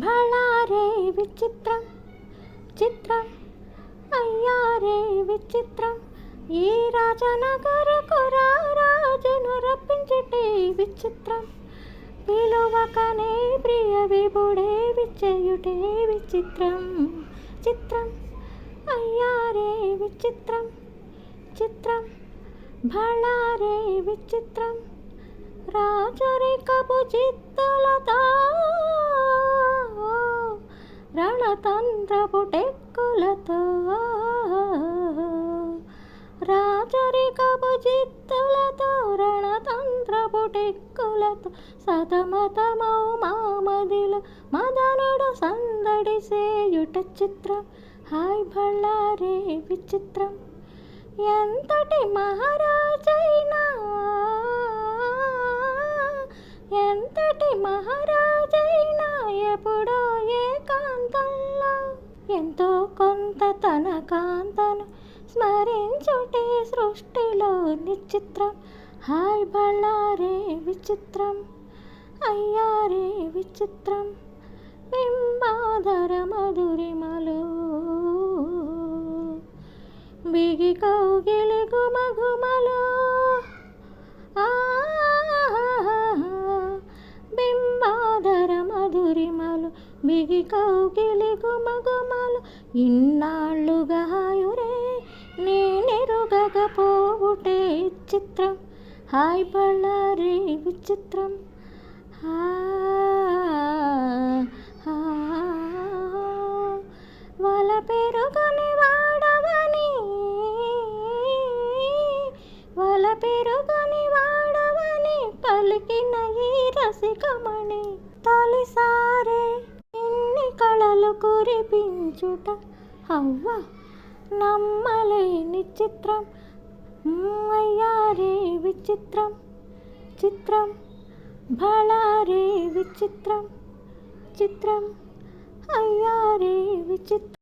భళారే విచిత్రం చిత్రం అయ్యారే విచిత్రం. ఈ రాజనగరకు రాజును రప్పించటే విచిత్రం. పిలువకనే ప్రియ విభుడే విచ్చయుటే విచిత్రం చిత్రం. అయ్యారే విచిత్రం చిత్రం. భళారే విచిత్రం. రాజరికపు చిత్తులతో చంద్రపుటెక్కులతో రాజరికపు చిత్తులతో రణతంత్రపుటెక్కులతో సతమతమౌ మామదిలో మదనుడు సందడి సేయుట చిత్రం. హాయ్ భళ్ళారే విచిత్రం. ఎంతటి మహారాజైనా ఎంతటి మహారాజైనా ఎప్పుడో ఎంతో కొంత తన కాంతను స్మరించుటే సృష్టిలో నిచిత్రం హాయ్ బళ్ళారే విచిత్రం అయ్యారే విచిత్రం బింబాధర మధురిమలు. బిగి కౌగిలి గుమగు బిగి కౌగిలి గుమగుమలు ఇన్నాళ్ళుగా హాయురే నేనెరుగకపోవుటే చిత్రం హాయ్ బళ్ళారి విచిత్రం హా హా. వల పెరుగని వాడవని వల పెరుగని వాడవని పలికిన ఈ రసికమణి తొలిసారి కురిపించుట అవ్వ నమ్మలేని చిత్రం. అయ్యారే విచిత్రం చిత్రం. భళారే విచిత్రం చిత్రం. అయ్యారే విచిత్రం.